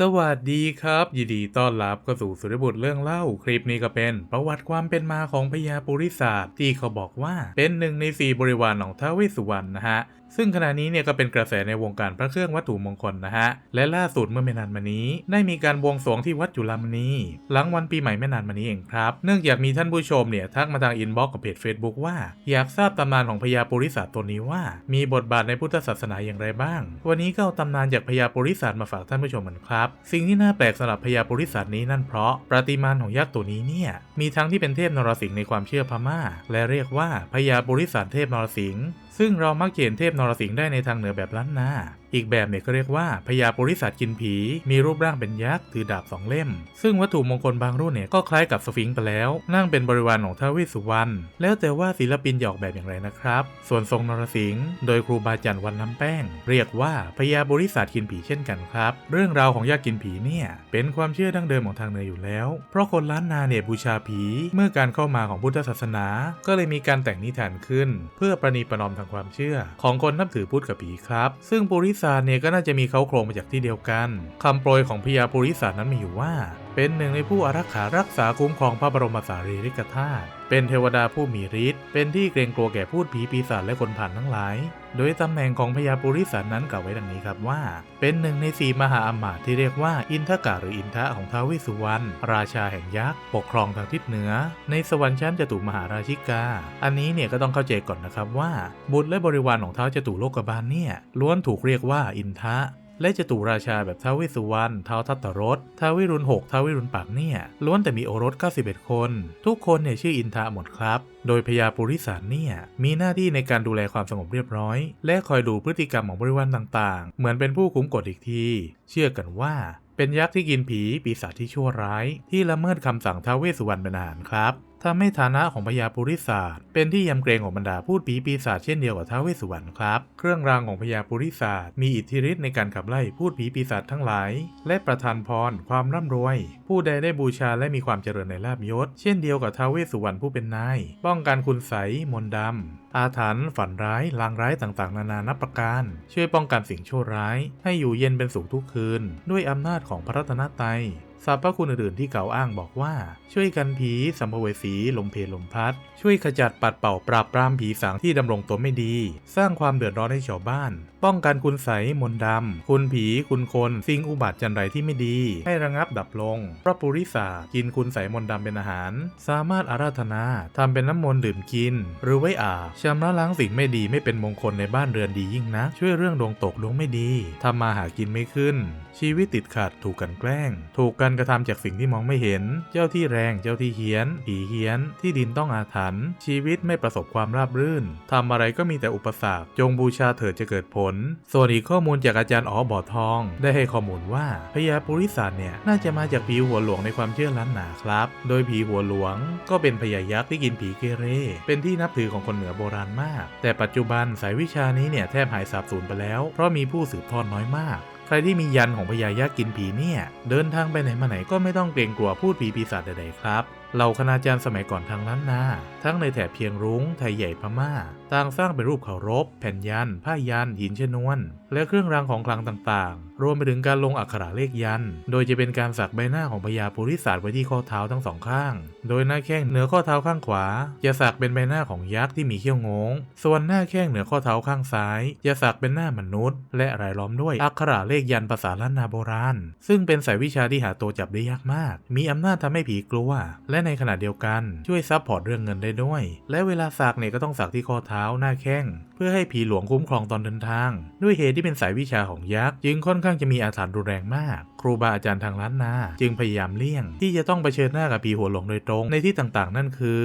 สวัสดีครับ ยินดีต้อนรับเข้าสู่สุริบุตรเรื่องเล่า คลิปนี้ก็เป็นประวัติความเป็นมาของพญาปุริศาสตร์ที่เขาบอกว่าเป็นหนึ่งในสี่บริวารของท้าวเวสสุวรรณนะฮะ ซึ่งขณะนี้เนี่ยก็เป็นกระแสในวงการพระเครื่องวัตถุมงคลนะฮะ และล่าสุดเมื่อไม่นานมานี้ ได้มีการบวงสรวงที่วัดจุฬามณีหลังวันปีใหม่ไม่นานมานี้เองครับ เนื่องจากมีท่านผู้ชมเนี่ยทักมาทางอินบ็อกซ์กับเพจ Facebook ว่า อยากทราบตำนานของพญาปุริศาสตัวนี้ว่า มีบทบาทในพุทธศาสนาอย่างไรบ้าง วันนี้ก็เอาตำนานจากพญาปุริศาสมาฝากท่านผู้ชมกันครับ สิ่งที่น่าแปลกสำหรับพญาปุริศาสนี้นั่นเพราะประติมานของยักษ์ตัวนี้เนี่ยมีทั้งที่เป็นเทพนรสิงห์ในความเชื่อพม่า และเรียกว่าพญาปุริศาสเทพนรสิงห์ ซึ่งเรามักเห็นเทพนรสิงห์ได้ในทางเหนือแบบล้านนา อีกแบบเนี่ยก็เรียกว่าพญาปริศาสตร์กินผี มีรูปร่างเป็นยักษ์ถือดาบสองเล่ม ซึ่งวัตถุมงคลบางรุ่นเนี่ยก็คล้ายกับสฟิงค์ไปแล้ว นั่งเป็นบริวารของท้าวเวสสุวรรณแล้วแต่ว่าศิลปินจะอกแบบอย่างไรนะครับ ส่วนทรงนรสิงห์โดยครูบาจันทร์วันน้ำแป้ง เรียกว่าพญาปุริศาสตร์กินผีเช่นกันครับ เรื่องราวของยักษ์กินผีเนี่ยเป็นความเชื่อดั้งเดิมของทางเหนืออยู่แล้ว เพราะคนล้านนาเนี่ยบูชาผี เมื่อการเข้ามาของพุทธศาสนา ก็เลยมีการแต่งนิทานขึ้น เพื่อประนีประนอมทางความเชื่อ ของคนนับถือพุทธกับผีครับ ซึ่งปุริศาสตร์เนี่ยก็น่าจะมีเขาโครงมาจากที่เดียวกันคำโปรยของพญาปุริศาสนั้นมีอยู่ว่า เป็นหนึ่งในผู้อารักขารักษาคุ้มครองพระบรมสารีริกธาตุ เป็นเทวดาผู้มีฤทธิ์ เป็นที่เกรงกลัวแก่พูดผีปีศาจและคนผ่านทั้งหลาย โดยตำแหน่งของพญาปุริศาสนั้นกล่าวไว้ดังนี้ครับว่า เป็นหนึ่งในสี่มหาอมาตย์ที่เรียกว่าอินทกะหรืออินทะของท้าวเวสสุวรรณ ราชาแห่งยักษ์ ปกครองทางทิศเหนือ ในสวรรค์ชั้นจตุมหาราชิกา อันนี้เนี่ยก็ต้องเข้าใจก่อนนะครับว่า บุตรและบริวารของท้าวจตุโลกบาลเนี่ยล้วนถูกเรียกว่าอินทะ และจตุราชาแบบท้าวเวสุวรรณท้าวทัตตรสท้าววิรุณหกท้าววิรุณปากเนี่ยล้วนแต่มีโอรส 91 คน ทุกคนเนี่ยชื่ออินทะหมดครับ โดยพญาปุริสารเนี่ยมีหน้าที่ในการดูแลความสงบเรียบร้อย และคอยดูพฤติกรรมของบริวารต่างๆ เหมือนเป็นผู้คุ้มกฎอีกที เชื่อกันว่าเป็นยักษ์ที่กินผีปีศาจที่ชั่วร้าย ที่ละเมิดคำสั่งท้าวเวสสุวรรณเป็นอาหารครับ ทำให้ฐานะของพญาปุริศาสตร์เป็นที่ยำเกรงของบรรดาพูดผีปีศาจเช่นเดียวกับท้าวเวสสุวรรณครับ เครื่องรางของพญาปุริศาสตร์มีอิทธิฤทธิ์ในการขับไล่พูดผีปีศาจทั้งหลาย และประทานพรความร่ำรวย ผู้ใดได้บูชาและมีความเจริญในลาบยศ เช่นเดียวกับท้าวเวสสุวรรณผู้เป็นนาย ป้องกันคุณไสยมนต์ดำ อาถรรพ์ฝันร้ายลางร้ายต่างๆ นานานับประการ ช่วยป้องกันสิ่งชั่วร้าย ให้อยู่เย็นเป็นสุขทุกคืน ด้วยอำนาจของพระรัตนตรัย สรรพคุณอื่นๆที่กล่าวอ้างบอกว่า ช่วยกันผีสัมภเวสีลมเพลลมพัด ช่วยขจัดปัดเป่าปราบปรามผีสางที่ดำรงตัวไม่ดี สร้างความเดือดร้อนให้ชาวบ้าน ป้องกันคุณใสมนดำ คุณผีคุณคนสิ่งอุบัติจันไรที่ไม่ดี ให้ระงับดับลงพระปุริศาสกินคุณใสมนดำเป็นอาหาร สามารถอาราธนาทำเป็นน้ำมนต์ดื่มกิน หรือไว้อาบชำระล้างสิ่งไม่ดีไม่เป็นมงคลในบ้านเรือนดียิ่งนะช่วยเรื่องดวงตกดวงไม่ดีทำมาหากินไม่ขึ้น ชีวิตติดขัดถูกกันแกล้ง ถูกการกระทำจากสิ่งที่มองไม่เห็น เจ้าที่แรงเจ้าที่เฮี้ยนผีเฮี้ยน ที่ดินต้องอาถรรพ์ชีวิตไม่ประสบความราบรื่นทำอะไรก็มีแต่อุปสรรคจงบูชาเถิดจะเกิดผลส่วนอีกข้อมูลจากอาจารย์อ๋อบ่อทอง ได้ให้ข้อมูลว่าพญาปุริศาสเนี่ยน่าจะมาจากผีหัวหลวงในความเชื่อล้านนาครับ โดยผีหัวหลวง ก็เป็นพญายักษ์ที่กินผีเกเร เป็นที่นับถือของคนเหนือโบราณมาก แต่ปัจจุบันสายวิชานี้เนี่ยแทบหายสาบสูญไปแล้ว เพราะมีผู้สืบทอดน้อยมากใครที่มียันของพญายักษ์กินผีเนี่ย เดินทางไปไหนมาไหนก็ไม่ต้องเกรงกลัวพูดผีปีศาจใดๆครับ เหล่าคณาจารย์สมัยก่อนทางล้านนา ทั้งในแถบเพียงรุง้ง ไทยใหญ่พม่า ต่างสร้างเป็นรูปเคารพ แผ่นยัน ผ้ายัน หินชนวน และเครื่องรางของขลังต่างๆ รวมไปถึงการลงอักขระเลขยัน โดยจะเป็นการสักใบหน้าของพญาปุริศาสไว้ที่ข้อเท้าทั้งสองข้าง โดยหน้าแข้งเหนือข้อเท้าข้างขวา จะสักเป็นใบหน้าของยักษ์ที่มีเขี้ยวงง ส่วนหน้าแข้งเหนือข้อเท้าข้างซ้าย จะสักเป็นหน้ามนุษย์ และรายล้อมด้วยอักขระเลขยันภาษาล้านนาโบราณ ซึ่งเป็นสายวิชาที่หาตัวจับได้ยากมาก มีอำนาจทำให้ผีกลัวและในขณะเดียวกันช่วยซับพอร์ตเรื่องเงินได้ด้วย และเวลาสักเนี่ยก็ต้องสักที่ข้อเท้าหน้าแข้งเพื่อให้ผีหลวงคุ้มครองตอนเดินทาง ด้วยเหตุที่เป็นสายวิชาของยักษ์จึงค่อนข้างจะมีอาถรรพ์รุนแรงมาก ครูบาอาจารย์ทางล้านนา จึงพยายามเลี่ยง ที่จะต้องเผชิญหน้ากับผีหัวหลวงโดยตรงในที่ต่างๆ นั่นคือ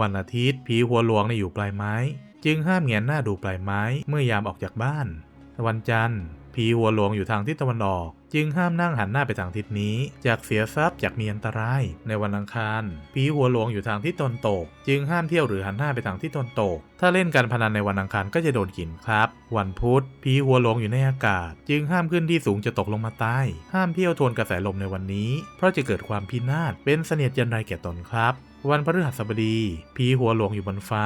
วันอาทิตย์ผีหัวหลวงในอยู่ปลายไม้ จึงห้ามแงนหน้าดูปลายไม้เมื่อยามออกจากบ้าน วันจันทร์ ผีหัวหลวงอยู่ทางทิศตะวันออก จึงห้ามนั่งหันหน้าไปทางทิศนี้จากเสียทรัพย์จากมีอันตราย ในวันอังคารผีหัวหลวงอยู่ทางทิศตะวันตก จึงห้ามเที่ยวหรือหันหน้าไปทางทิศตะวันตก ถ้าเล่นการพนันในวันอังคารก็จะโดนกินครับ วันพุธผีหัวหลวงอยู่ในอากาศ จึงห้ามขึ้นที่สูงจะตกลงมาใต้ห้ามเที่ยวทวนกระแสลมในวันนี้ เพราะจะเกิดความพินาศเป็นเสนียดจันไรแก่ตนครับวันพฤหัสบดี ผีหัวหลวงอยู่บนฟ้า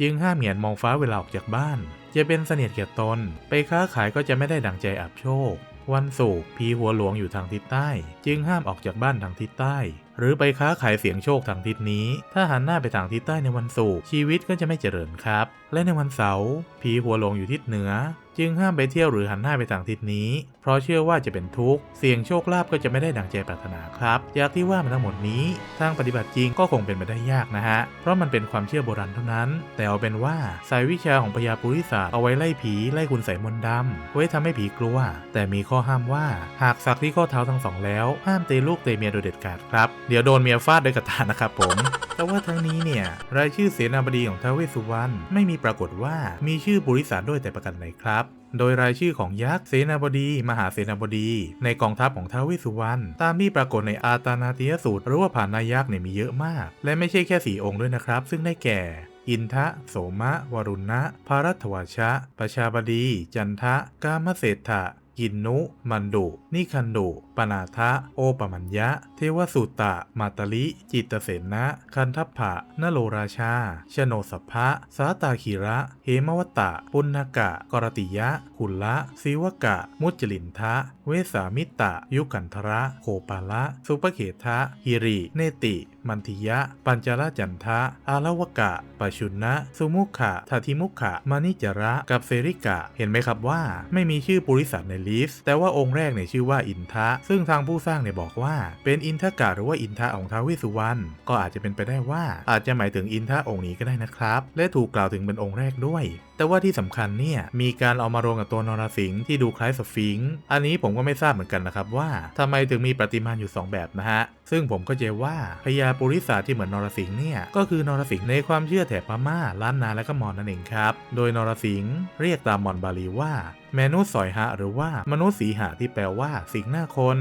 จึงห้ามเหงียนมองฟ้าเวลาออกจากบ้าน จะเป็นเสนียดแก่ตน ไปค้าขายก็จะไม่ได้ดังใจอับโชค วันศุกร์ผีหัวหลวงอยู่ทางทิศใต้ จึงห้ามออกจากบ้านทางทิศใต้ หรือไปค้าขายเสียงโชคทางทิศนี้ ถ้าหันหน้าไปทางทิศใต้ในวันศุกร์ชีวิตก็จะไม่เจริญครับ และในวันเสาร์ผีหัวหลวงอยู่ทิศเหนือ จึงห้ามไปเที่ยวหรือหันหน้าไปทางทิศนี้เพราะเชื่อว่าจะเป็นทุกข์ เสี่ยงโชคลาภก็จะไม่ได้ดังใจปรารถนาครับ จากที่ว่ามาทั้งหมดนี้ทางปฏิบัติจริงก็คงเป็นไปได้ยากนะฮะ เพราะมันเป็นความเชื่อโบราณเท่านั้น แต่เอาเป็นว่าสายวิชาของพญาปุริศาสเอาไว้ไล่ผีไล่คุณใส่มนต์ดำไว้ทำให้ผีกลัว แต่มีข้อห้ามว่าหากสักที่ข้อเท้าทั้งสองแล้ว ห้ามเตะลูกเตะเมียโดยเด็ดขาดครับ เดี๋ยวโดนเมียฟาดด้วยกระตานะครับผม แต่ว่าทั้งนี้เนี่ยรายชื่อเสนาบดีของท้าวเวสสุวรรณไม่มีปรากฏว่ามีชื่อปุริศาสด้วยแต่ประกันไหนครับ โดยรายชื่อของยักษ์เสนาบดี มหาเสนาบดี ในกองทัพของท้าวเวสสุวรรณตามที่ปรากฏในอาตานาติยสูตร หรือว่าผ่านนายักษ์เนี่ยมีเยอะมาก และไม่ใช่แค่สี่องค์ด้วยนะครับ ซึ่งได้แก่ อินทะ โสมะ วรุณะ ภารัตวชะ ประชาบดี จันทะ กามเศรษฐะ กินนุ มันดุ นิคันดุ ปนาทะ โอปมัญญะ เทวสุตะ มาตลิ จิตเสนะคันทัพพะนโลราชา ชโนสภะสาตาคีระ เหมวตะ ปุณณกะ กรติยะคุลละศิวกะ มุจลินทะ เวสามิตะ ยุกันทระ โคปาละ สุปเขทะฮิริ เนติมันทิยะ ปัญจราจันทะ อาลวกะปชุนนะสุมุขะทัทิมุขะมานิจระกับเซริกะ เห็นไหมครับว่า ไม่มีชื่อปุริสัตในลิสต์แต่ว่าองค์แรกเนี่ยชื่อว่าอินทะ ซึ่งทางผู้สร้างเนี่ยบอกว่า เป็นอินทกะหรือว่าอินทะของท้าวเวสุวรรณก็อาจจะเป็นไปได้ว่า อาจจะหมายถึงอินทะองค์นี้ก็ได้นะครับ และถูกกล่าวถึงเป็นองค์แรกด้วย แต่ว่าที่สำคัญเนี่ยมีการเอามารวมกับตัวนรสิงห์ที่ดูคล้ายสฟิงค์อันนี้ผมก็ไม่ทราบเหมือนกันนะครับว่าทำไมถึงมีประติมานอยู่ 2 แบบนะฮะ ซึ่งผมก็เจว่าพญาปุริศาที่เหมือนนรสิงห์เนี่ยก็คือนรสิงห์ในความเชื่อแถบพม่าล้านนาและก็มอญนั่นเองครับ โดยนรสิงห์เรียกตามมอญบาลีว่าแมนุสสอยหะหรือว่ามนุษย์สีหะที่แปลว่าสิงหน้าคน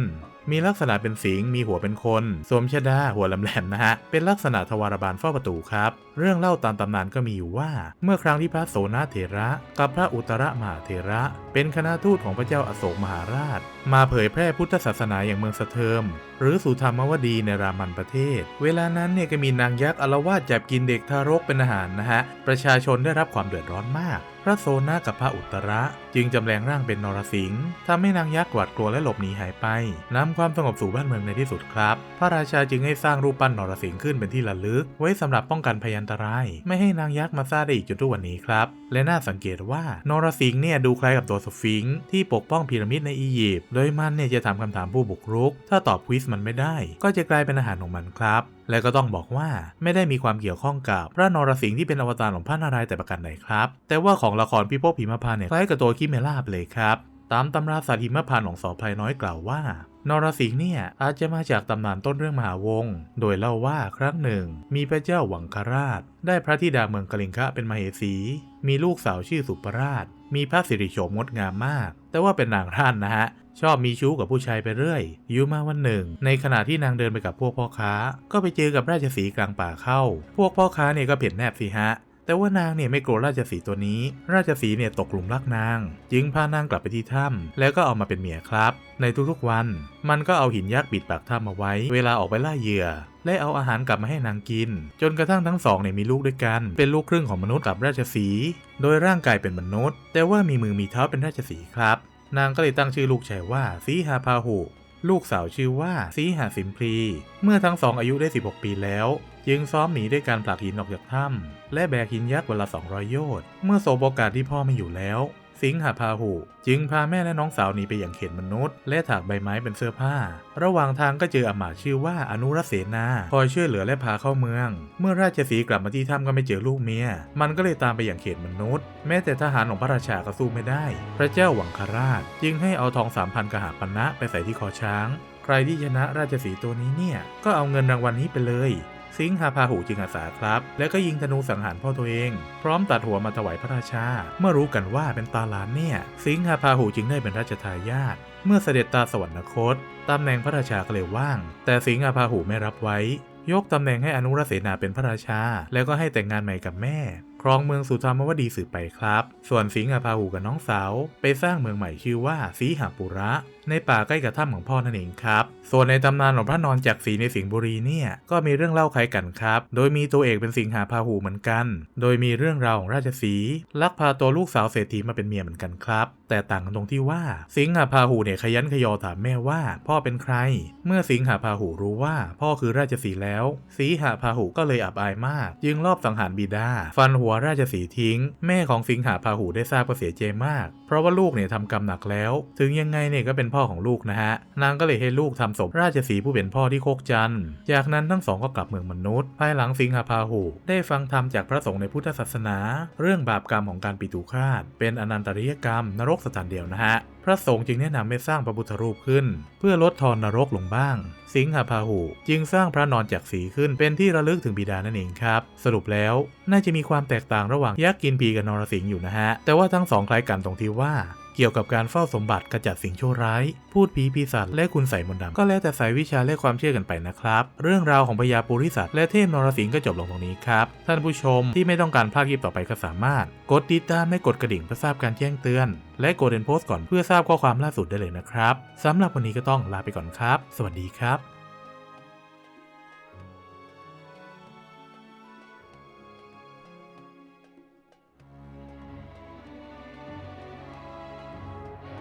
มีลักษณะเป็นสิงห์มีหัวเป็นคนสวมชดาหัวแหลมๆนะฮะ เป็นลักษณะทวารบาลเฝ้าประตูครับ เรื่องเล่าตามตำนานก็มีอยู่ว่า เมื่อครั้งที่พระโสนเถระ กับพระอุตรมหาเถระเป็นคณะทูตของพระเจ้าอโศกมหาราช มาเผยแพร่พุทธศาสนาอย่างเมืองสะเทิม หรือสุธรรมวดีในรามันประเทศ เวลานั้นเนี่ยก็มีนางยักษ์อารวาสจับกินเด็กทารกเป็นอาหารนะฮะ ประชาชนได้รับความเดือดร้อนมาก พระโสนะกับพระอุตระ จึงจำแรงร่างเป็นนรสิงห์ทำให้นางยักษ์หวาดกลัวและหลบหนีหายไปนำความสงบสู่บ้านเมืองในที่สุดครับ พระราชาจึงให้สร้างรูปปั้นนรสิงห์ขึ้นเป็นที่ระลึก ไว้สำหรับป้องกันพยันตราย ไม่ให้นางยักษ์มาซ่าได้อีกจนทุกวันนี้ครับ และน่าสังเกตว่านรสิงห์เนี่ยดูคล้ายกับตัวสฟิงค์ที่ปกป้องพีระมิดในอียิปต์ โดยมันเนี่ยจะถามคำถามผู้บุกรุก ถ้าตอบควิสมันไม่ได้ ก็จะกลายเป็นอาหารของมันครับ และก็ต้องบอกว่าไม่ได้มีความเกี่ยวข้องกับพระนรสิงห์ที่เป็นอวตารของพระนารายณ์แต่ประการใดครับ แต่ว่าของละครพิภพหิมพานต์เนี่ยคล้ายกับตัวคิเมล่าไปเลยครับ ตามตำราสาตหิมพานต์ของสอภัยน้อยกล่าวว่า นรสิงห์เนี่ยอาจจะมาจากตำนานต้นเรื่องมหาวงศ์โดยเล่าว่าครั้งหนึ่ง มีพระเจ้าหวังคราช ได้พระธิดาเมืองกลิงคะเป็นมเหสี มีลูกสาวชื่อสุปราช มีพระสิริโฉมงดงามมาก แต่ว่าเป็นนางท่านนะฮะ ชอบมีชู้กับผู้ชายไปเรื่อย อยู่มาวันหนึ่ง ในขณะที่นางเดินไปกับพวกพ่อค้า ก็ไปเจอกับราชสีกลางป่าเข้า พวกพ่อค้าเนี่ยก็เผ็ดแนบสิฮะ แต่ว่านางเนี่ยไม่โกรธราชสีตัวนี้ ราชสีเนี่ยตกหลุมรักนาง จึงพานางกลับไปที่ถ้ำแล้วก็เอามาเป็นเมียครับ ในทุกๆวัน มันก็เอาหินยักษ์ปิดปากถ้ำเอาไว้ เวลาออกไปล่าเหยื่อ และเอาอาหารกลับมาให้นางกิน จนกระทั่งทั้งสองเนี่ยมีลูกด้วยกัน เป็นลูกครึ่งของมนุษย์กับราชสี โดยร่างกายเป็นมนุษย์ แต่ว่ามีมือมีเท้าเป็นราชสีครับ นางก็เลยตั้งชื่อลูกชายว่าสีหาพาหุ ลูกสาวชื่อว่าซีหาสิมพลี เมื่อทั้งสองอายุได้ 16 ปีแล้ว จึงซ้อมหนีด้วยการผลักหินออกจากถ้ำและแบกหินยักษ์วันละ 200 โยชน์ เมื่อโศบโอกาสที่พ่อไม่อยู่แล้ว สิงหาพาหุ จึงพาแม่และน้องสาวหนีไปอย่างเขตมนุษย์ และถากใบไม้เป็นเสื้อผ้า ระหว่างทางก็เจออมาชื่อว่าอนุรเสนาคอยช่วยเหลือและพาเข้าเมือง เมื่อราชสีกลับมาที่ถ้ำก็ไม่เจอลูกเมีย มันก็เลยตามไปอย่างเขตมนุษย์ แม้แต่ทหารของพระราชาก็สู้ไม่ได้ พระเจ้าหวังคาราช จึงให้เอาทองสามพันกหาปณะไปใส่ที่คอช้าง ใครที่ชนะราชสีตัวนี้เนี่ยก็เอาเงินรางวัลนี้ไปเลย สิงหาพาหูจึงอาสาครับ แล้วก็ยิงธนูสังหารพ่อตัวเอง พร้อมตัดหัวมาถวายพระราชา เมื่อรู้กันว่าเป็นตาหลานเนี่ย สิงหาพาหูจึงได้เป็นราชทายาทเมื่อเสด็จตาสวรรคตตำแหน่งพระราชาก็เลยว่าง แต่สิงหาพาหูไม่รับไว้ ยกตำแหน่งให้อนุรักษ์เสนาเป็นพระราชา แล้วก็ให้แต่งงานใหม่กับแม่ ครองเมืองสุธรรมวดีสืบไปครับ ส่วนสิงหาพาหูกับน้องสาว ไปสร้างเมืองใหม่ชื่อว่าสีหาปุระ ในป่าใกล้กับถ้ำของพ่อนั่นเองครับ ส่วนในตำนานของพระนอนจากสีในสิงห์บุรีเนี่ย ก็มีเรื่องเล่าคล้ายกันครับ โดยมีตัวเอกเป็นสิงหาพาหูเหมือนกัน โดยมีเรื่องราวของราชสีลักพาตัวลูกสาวเศรษฐีมาเป็นเมียเหมือนกันครับ แต่ต่างกันตรงที่ว่าสิงหาพาหูเนี่ยขยันขยอถามแม่ว่า พ่อเป็นใคร เมื่อสิงหาพาหูรู้ว่า พ่อคือราชสีแล้ว สีหาพาหูก็เลยอับอายมาก จึงลอบสังหารบิดา ฟันหัวราชสีทิ้ง แม่ของสิงหาพาหูได้ทราบก็เสียใจมาก เพราะว่าลูกเนี่ยทำกรรมหนักแล้ว ถึงยังไงเนี่ยก็เป็นพ่อของลูกนะฮะ นางก็เลยให้ลูกทำศพราชสีผู้เป็นพ่อที่โคกจันทร์จากนั้นทั้งสองก็กลับเมืองมนุษย์ ภายหลังสิงหาพาหู ได้ฟังธรรมจากพระสงฆ์ในพุทธศาสนา เรื่องบาปกรรมของการปิตุคาต เป็นอนันตริยกรรม นรกสถานเดียวนะฮะพระสงฆ์จึงแนะนำให้สร้างพระพุทธรูปขึ้น เพื่อลดทอนนรกลงบ้าง สิงหาพาหู จึงสร้างพระนอนจากสีขึ้นเป็นที่ระลึกถึงบิดานั่นเองครับ สรุปแล้ว น่าจะมีความแตกต่างระหว่างยักษ์กินปีกับนรสิงห์อยู่นะฮะ แต่ว่าทั้งสองคล้ายกันตรงที่ว่า เกี่ยวกับการเฝ้าสมบัติกระจัดสิ่งชั่วร้าย พูดผีปีศาจและคุณใส่มนต์ดำก็แล้วแต่สายวิชาและความเชื่อกันไปนะครับ เรื่องราวของพญาปุริสัตและเทพนรสิงห์ก็จบลงตรงนี้ครับ ท่านผู้ชมที่ไม่ต้องการพลาดคลิปต่อไปก็สามารถ กดติดตามและกดกระดิ่งเพื่อทราบการแจ้งเตือน และกดเดนโพสก่อนเพื่อทราบข้อความล่าสุดได้เลยนะครับสำหรับวันนี้ก็ต้องลาไปก่อนครับ สวัสดีครับ